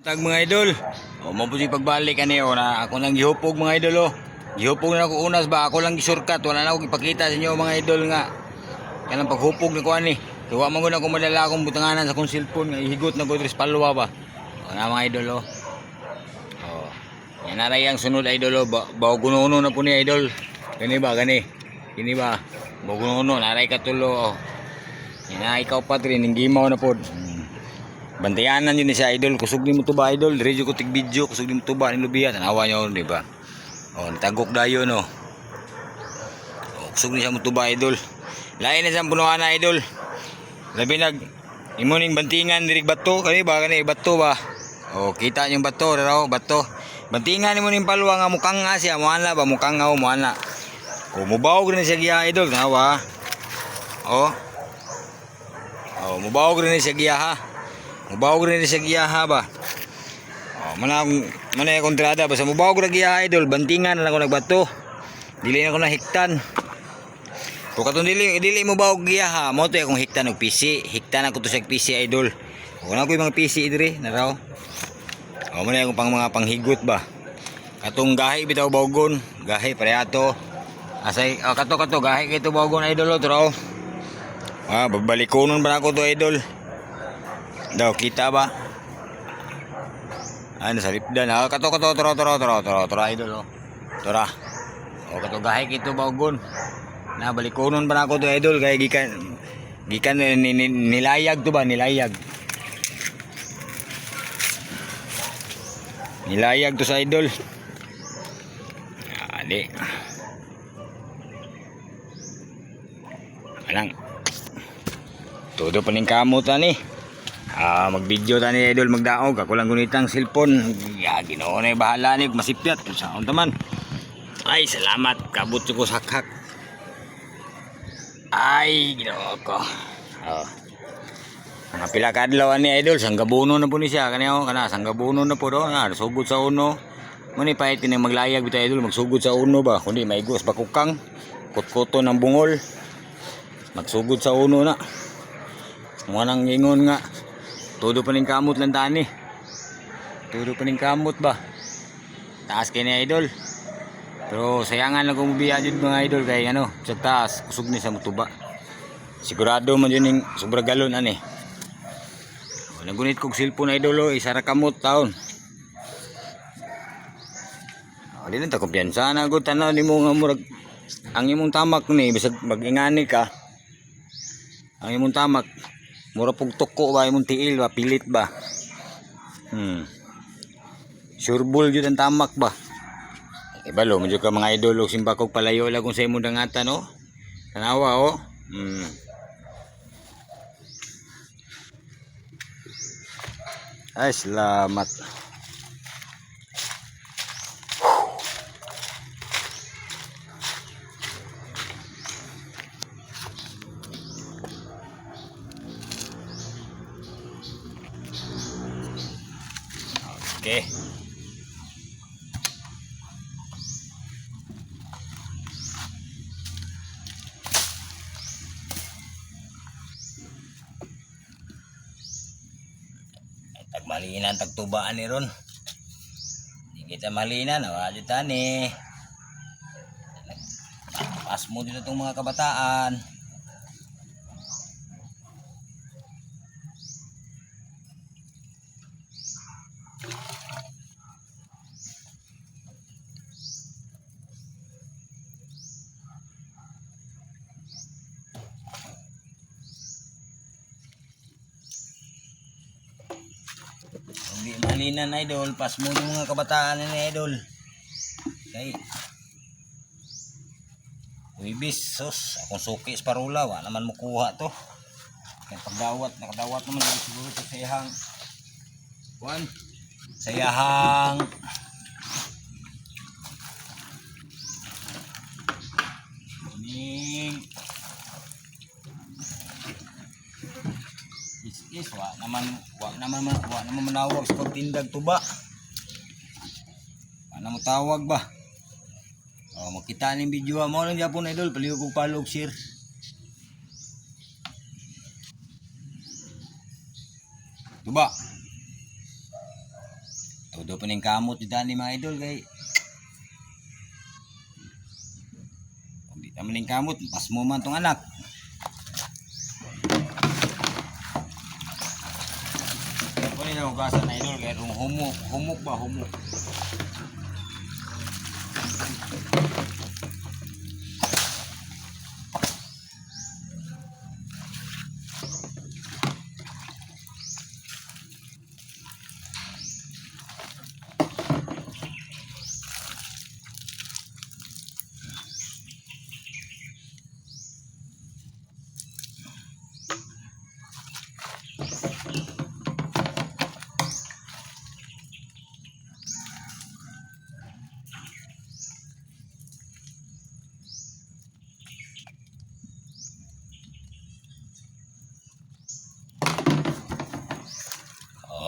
Tag mga idol. O mo si pagbalik ani o na ako nang gihupog mga idol o. Gihupog na ako unas ba ako lang gisurkat wala na ako ipakita sa inyo mga idol nga. Kanang paghupog ni ko ani. Tuwa man gud ako madala akong butanganan sa kong cellphone nga ihigot na sa palwa ba. O na mga idol o. O. Yan na ang sunod idol o. Ba, gununo na po ni idol. Gani ba gani? Kini ba? Bawo gununo naray katulo o. Yan na ikaw pa rin gimaw na pod. Bantayanan yun ni sa idol. Kusog ni mo to ba idol? Dire ko tig video. Kusog ni mo to ba ni Lubiya. Tanawa niyo di ba? Oh, natagok dayo no. Oh, kusog ni siya mo to ba idol? Lain na sa punuan na idol. Labi nag imuning bantingan diri bato kani ba kani bato ba? Oh, kita niyo bato raw bato. Bantingan ni mo ning palwa nga mukhang nga siya mo ana ba mukhang nga mo ana. Oh, mubawog rin siya giya idol tanawa. Oh. Oh, mubawog rin siya giya ha. Mubawog rin sa giyaha ba? Oh, mana mana yung kontrada basta mubawog ra giyaha idol, bantingan na ako nagbato. Dili na ako na hiktan. Kung katong dili dili mo bawog giyaha, mo to akong hiktan og PC. Hiktan ako to sa PC idol. Kung na ko mga PC diri na raw. Oh, mana yung pang mga panghigot ba? Katong gahi bitaw bawgon, gahi parehato. Asay oh, kato kato gahi kito bawgon idol raw. Ah, babalikonon ba ako to idol? Daw, kita ba? Ano sa lipdan? Ah, kato kato toro toro toro toro toro idol oh. Tora. O kato gahay kito bawgon. Na balikonon ba na ako to idol kay gikan gikan ni, nilayag to ba nilayag. Nilayag to sa idol. Ah, di. Alang. Todo pa ning kamot ani. Ah, mag-video ta ni idol magdaog ako lang gunitang cellphone. Ya, Ginoo na bahala ni masipyat kung saan taman. Ay, salamat kabut ko sakhak. Ay, Ginoo ko. Oh. Mga pila ka adlaw ni idol, sanggabuno na po ni siya kaniya kana sanggabuno na po do na sugod sa uno. Muni pahit kini maglayag bitaw idol magsugod sa uno ba kundi maigos bakukang kutkuto ng bungol. Magsugod sa uno na. Mga nang ingon nga Todo pa ning kamot lang tani. Todo pa ning kamot ba? Taas kay ni idol. Pero sayangan lang kung biya jud mga idol kay ano, sa taas kusog ni sa mutuba. Sigurado man yun yung sobra galon ani. O, Nagunit kog cellphone idol o, isa ra kamot taon. O, di lang ta kumpiyansa na gud tanaw nimo nga murag ang imong tamak ni bisag magingani ka. Ang imong tamak Mura pong tuko ba imong tiil ba pilit ba? Hmm. Sureball jud ang tamak ba? Ibalo mo jud ka mga idol og simba kog palayo lang kung sa imong dangatan no. Tanawa oh. Hmm. Ay, salamat. Okay. Tag malinan tag tubaan ni ron. Di kita malinan, awali tani. Pas mo dito tong mga kabataan. Hindi malinan idol, pas mo yung mga kabataan ni idol. Okay. Wibis, sus, akong suki sa parula, wa naman mo kuha to. Kaya pagdawat, nakadawat naman siguro sa sayahang. One. Sayahang. Is is wa naman wa naman ma- wa naman manawag sa pagtindag tuba wa na mo tawag ba? Oh makita ning video mo lang gyapon idol. Paliw kog follow share tuba Todo pa ning kamot ni Dani mga idol kay. Kung di naman ning kamot, pas mo man tong anak. Ako nila hugasan na idol kaya humok, humok ba, humok.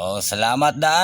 Oh, salamat daan.